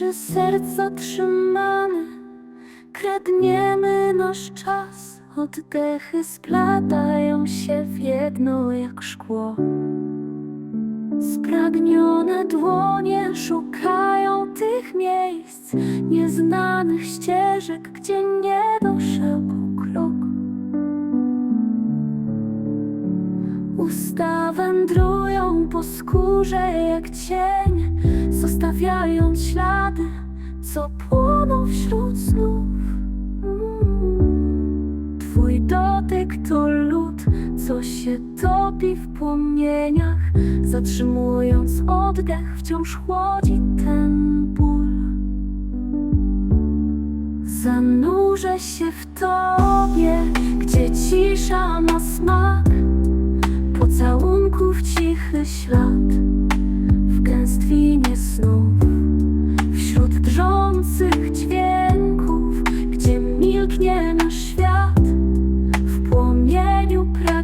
nasze serca trzymane, kradniemy nasz czas. Oddechy splatają się w jedno jak szkło. Spragnione dłonie szukają tych miejsc, nieznanych ścieżek, gdzie nie doszedł Usta wędrują po skórze jak cień, zostawiając ślady, co płoną wśród snów. Mm. Twój dotyk to lód, co się topi w płomieniach, zatrzymując oddech, wciąż chłodzi ten ból. Zanurzę się w tobie, gdzie cisza ma smak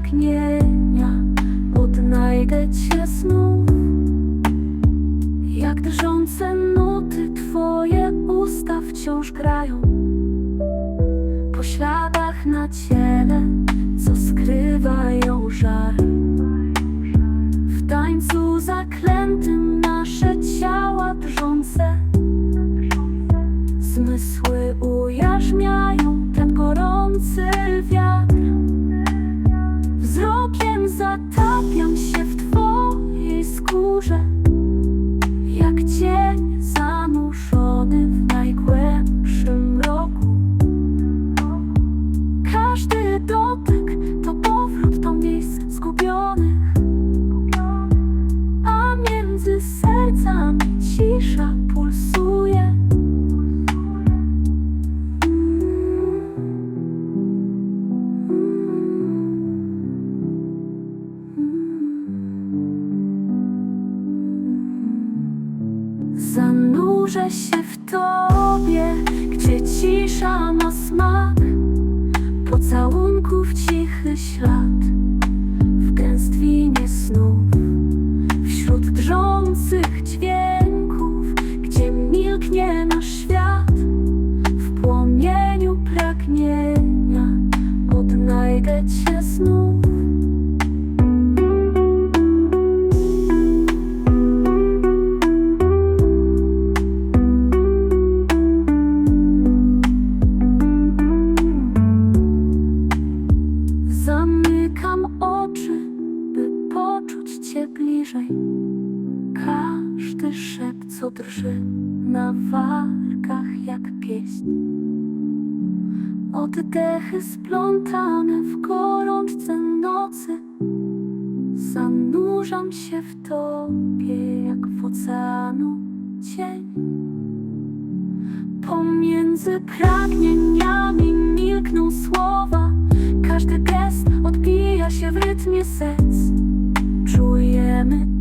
pragnienia odnajdę cię znów. Jak drżące nuty twoje usta wciąż grają po śladach na ciele, co skrywają żar. W tańcu zaklętym nasze ciała drżące Zmysły ujarzmiają ten gorący zatapiam się w twojej skórze Zanurzę się w tobie, gdzie cisza ma smak. Pocałunków cichy ślad w gęstwinie snów. Wśród drżących dźwięków, gdzie milknie nasz świat, w płomieniu pragnienia odnajdę cię znów. Bliżej. Każdy szept, co drży na wargach jak pieśń. Oddechy splątane w gorączce nocy. Zanurzam się w tobie jak w oceanu cień. Pomiędzy pragnieniami milkną słowa. Każdy gest odbija się w rytmie serc. Mehmet